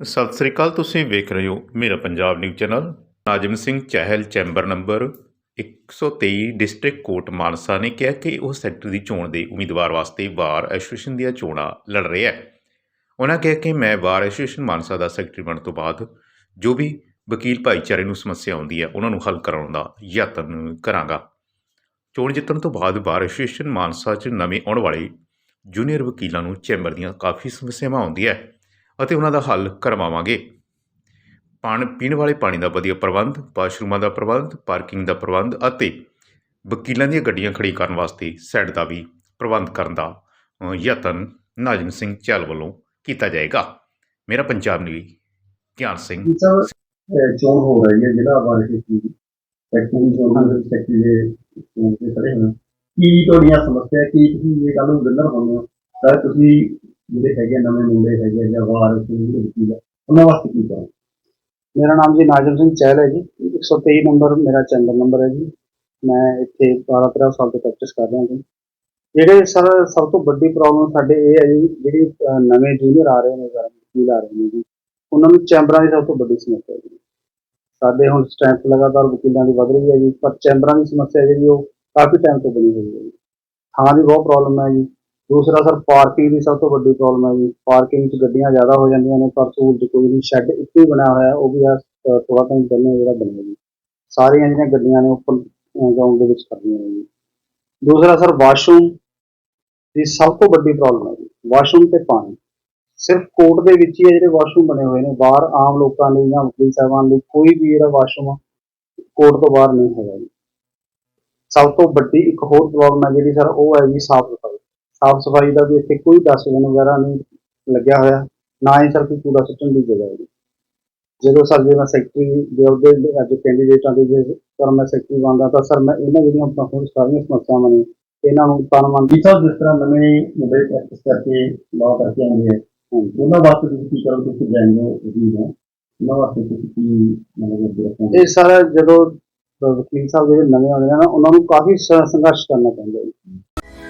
ਸਤਿ ਸ੍ਰੀ ਅਕਾਲ, ਤੁਸੀਂ ਵੇਖ ਰਹੇ ਹੋ ਮੇਰਾ Punjab news channel. Najam Singh Chahal chamber number 123 district court Mansa ਨੇ ਕਿਹਾ ਕਿ ਉਹ ਸੈਕਟਰੀ ਦੀ ਚੋਣ ਦੇ ਉਮੀਦਵਾਰ ਵਾਸਤੇ ਬਾਰ ਐਸੋਸੀਏਸ਼ਨ ਦੀਆਂ ਚੋਣਾਂ ਲੜ ਰਿਹਾ ਹੈ। ਉਹਨਾਂ ਕਿਹਾ ਕਿ ਮੈਂ ਬਾਰ ਐਸੋਸੀਏਸ਼ਨ ਮਾਨਸਾ ਦਾ ਸੈਕਟਰੀ ਬਣਨ ਤੋਂ ਬਾਅਦ ਜੋ ਵੀ ਵਕੀਲ ਭਾਈਚਾਰੇ ਨੂੰ ਸਮੱਸਿਆ ਆਉਂਦੀ ਹੈ, ਉਹਨਾਂ ਨੂੰ ਹੱਲ ਕਰਾਉਣ ਦਾ ਯਤਨ ਕਰਾਂਗਾ। ਚੋਣ ਜਿੱਤਣ ਤੋਂ ਬਾਅਦ ਬਾਰ ਐਸੋਸੀਏਸ਼ਨ ਮਾਨਸਾ 'ਚ ਨਵੇਂ ਆਉਣ ਵਾਲੇ ਜੂਨੀਅਰ ਵਕੀਲਾਂ ਨੂੰ ਚੈਂਬਰ ਦੀਆਂ ਕਾਫੀ ਸਮੱਸਿਆਵਾਂ ਆਉਂਦੀਆਂ ਹੈ। ਅਤੇ ਉਹਨਾਂ ਦਾ ਹੱਲ ਕਰਵਾਵਾਂਗੇ। ਪਾਣ ਪੀਣ ਵਾਲੇ ਪਾਣੀ ਦਾ ਵਧੀਆ ਪ੍ਰਬੰਧ ਵਾਸ਼ਰੂਮਾਂ ਦਾ ਪ੍ਰਬੰਧ, ਪਾਰਕਿੰਗ ਦਾ ਪ੍ਰਬੰਧ ਅਤੇ ਵਕੀਲਾਂ ਦੀਆਂ ਗੱਡੀਆਂ ਖੜੀ ਕਰਨ ਵਾਸਤੇ ਸੈੱਡ ਦਾ ਵੀ ਪ੍ਰਬੰਧ ਕਰਨ ਦਾ ਯਤਨ ਨਾਜਮ ਸਿੰਘ ਚਹਿਲ ਵੱਲੋਂ ਕੀਤਾ ਜਾਏਗਾ। ਮੇਰਾ ਪੰਜਾਬ ਨਿਊਜ਼, ਗਿਆਨ ਸਿੰਘ। ਚੋਣ ਹੋ ਰਹੀ ਹੈ, ਜ਼ਿਲ੍ਹਾ ਬਾਰੇ ਦੀ ਸੈਕਟਰੀ ਦੀ ਦੇ ਸੈਕਟਰੀ ਦੇ ਖੜੇ ਹੋਏ ਕੀ ਤੁਹਾਡੀਆਂ ਸਮੱਸਿਆ ਕੀ ਤੁਸੀਂ ਇਹ ਗੱਲ ਨੂੰ ਵਿੰਨਰ ਹੁੰਦੇ ਹੋ? ਸਰ ਤੁਸੀਂ ਜਿਹੜੇ ਹੈਗੇ ਆ, ਨਵੇਂ ਮੁੰਡੇ ਹੈਗੇ ਆ ਜਾਂ ਬਾਹਰ ਜਿਹੜੇ ਵਕੀਲ ਉਹਨਾਂ ਵਾਸਤੇ ਕੀ ਕਰੋ? ਮੇਰਾ ਨਾਮ ਜੀ ਨਾਜਮ ਸਿੰਘ ਚਹਿਲ ਹੈ ਜੀ। 123 ਨੰਬਰ ਮੇਰਾ ਚੈਂਬਰ ਨੰਬਰ ਹੈ ਜੀ। ਮੈਂ ਇੱਥੇ 12 13 ਸਾਲ ਤੋਂ ਪ੍ਰੈਕਟਿਸ ਕਰ ਰਿਹਾ ਜੀ। ਜਿਹੜੇ ਸਰ ਸਭ ਤੋਂ ਵੱਡੀ ਪ੍ਰੋਬਲਮ ਸਾਡੇ ਇਹ ਹੈ ਜੀ ਜਿਹੜੀ ਨਵੇਂ ਜੂਨੀਅਰ ਆ ਰਹੇ ਨੇ ਸਰ ਵਕੀਲ ਆ ਰਹੇ ਨੇ ਜੀ ਉਹਨਾਂ ਨੂੰ ਚੈਂਬਰਾਂ ਦੀ ਸਭ ਤੋਂ ਵੱਡੀ ਸਮੱਸਿਆ ਹੈ ਜੀ। ਸਾਡੇ ਹੁਣ ਸਟਰੈਂਥ ਲਗਾਤਾਰ ਵਕੀਲਾਂ ਦੀ ਵੱਧ ਰਹੀ ਹੈ ਜੀ ਪਰ ਚੈਂਬਰਾਂ ਦੀ ਸਮੱਸਿਆ ਜਿਹੜੀ ਉਹ ਕਾਫੀ ਟਾਈਮ ਤੋਂ ਬਣੀ ਹੋਈ ਹੈ ਜੀ। ਥਾਂ ਦੀ ਬਹੁਤ ਪ੍ਰੋਬਲਮ ਹੈ ਜੀ। ਦੂਸਰਾ ਸਰ, ਪਾਰਕਿੰਗ ਦੀ ਸਭ ਤੋਂ ਵੱਡੀ ਪ੍ਰੋਬਲਮ ਹੈ ਜੀ। ਪਾਰਕਿੰਗ 'ਚ ਗੱਡੀਆਂ ਜ਼ਿਆਦਾ ਹੋ ਜਾਂਦੀਆਂ ਨੇ, ਪਰ ਸਹੂਲਤ ਕੋਈ ਨਹੀਂ। ਸ਼ੈੱਡ ਇੱਕੋ ਹੀ ਬਣਿਆ ਹੋਇਆ, ਉਹ ਵੀ ਆ ਥੋੜਾ ਟਾਈਮ ਪਹਿਲਾਂ ਜਿਹੜਾ ਬਣਿਆ ਜੀ। ਸਾਰੀਆਂ ਜਿਹੜੀਆਂ ਗੱਡੀਆਂ ਨੇ ਉੱਪਰ ਗਰਾਊਂਡ ਦੇ ਵਿੱਚ ਕਰਦੀਆਂ ਨੇ ਜੀ। ਦੂਸਰਾ ਸਰ, ਵਾਸ਼ਰੂਮ ਦੀ ਸਭ ਤੋਂ ਵੱਡੀ ਪ੍ਰੋਬਲਮ ਹੈ ਜੀ। ਵਾਸ਼ਰੂਮ ਤੇ ਪਾਣੀ। ਸਿਰਫ ਕੋਰਟ ਦੇ ਵਿੱਚ ਹੀ ਇਹ ਜਿਹੜੇ ਵਾਸ਼ਰੂਮ ਬਣੇ ਹੋਏ ਨੇ, ਬਾਹਰ ਆਮ ਲੋਕਾਂ ਲਈ ਜਾਂ ਵਕੀਲ ਸਾਹਿਬਾਨ ਲਈ ਕੋਈ ਵੀ ਜਿਹੜਾ ਵਾਸ਼ਰੂਮ ਕੋਰਟ ਤੋਂ ਬਾਹਰ ਨਹੀਂ ਹੈਗਾ ਜੀ। ਸਭ ਤੋਂ ਵੱਡੀ ਇੱਕ ਹੋਰ ਪ੍ਰੋਬਲਮ ਹੈ ਜਿਹੜੀ ਸਰ, ਉਹ ਹੈ ਜੀ ਸਾਫ਼ ਸਫ਼ਾਈ। ਸਾਫ਼ ਸਫ਼ਾਈ ਦਾ ਵੀ ਇੱਥੇ ਕੋਈ ਡਸਟਬਿਨ ਵਗੈਰਾ ਨਹੀਂ ਲੱਗਿਆ ਹੋਇਆ ਨਾ ਹੀ ਸਰ ਕੋਈ ਕੂੜਾ ਸੁੱਟਣ ਦੀ ਜਗ੍ਹਾ ਹੈ ਜੀ ਜਦੋਂ ਸਰ ਜੇ ਮੈਂ ਸੈਕਟਰੀ ਦੇ ਉਹਦੇ ਅੱਜ ਕੈਂਡੀਡੇਟਾਂ ਦੇ ਜੇ ਸਰ ਮੈਂ ਸੈਕਟਰੀ ਬਣਦਾ ਤਾਂ ਸਰ ਮੈਂ ਇਹਨਾਂ ਜਿਹੜੀਆਂ ਪ੍ਰਮੁੱਖ ਸਾਰੀਆਂ ਸਮੱਸਿਆਵਾਂ ਨੇ ਇਹਨਾਂ ਨੂੰ ਤਨ ਮਨ ਜੀ ਸਰ ਜਿਸ ਤਰ੍ਹਾਂ ਨਵੇਂ ਮੁੰਡੇ ਪ੍ਰੈਕਟਿਸ ਕਰਕੇ ਲਾਅ ਕਰਕੇ ਆਉਂਦੇ ਆ ਉਹਨਾਂ ਵਾਸਤੇ ਤੁਸੀਂ ਕੀ ਕਰੋ ਤੁਸੀਂ ਜਾਣਦੇ ਵਕੀਲ ਹੋ ਉਹਨਾਂ ਵਾਸਤੇ ਤੁਸੀਂ ਕੀ ਮਤਲਬ ਇਹ ਸਰ ਜਦੋਂ ਵਕੀਲ ਸਾਹਿਬ ਜਿਹੜੇ ਨਵੇਂ ਆਉਂਦੇ ਨੇ ਨਾ ਉਹਨਾਂ ਨੂੰ ਕਾਫੀ ਸੰਘਰਸ਼ ਕਰਨਾ ਪੈਂਦਾ ਹੈ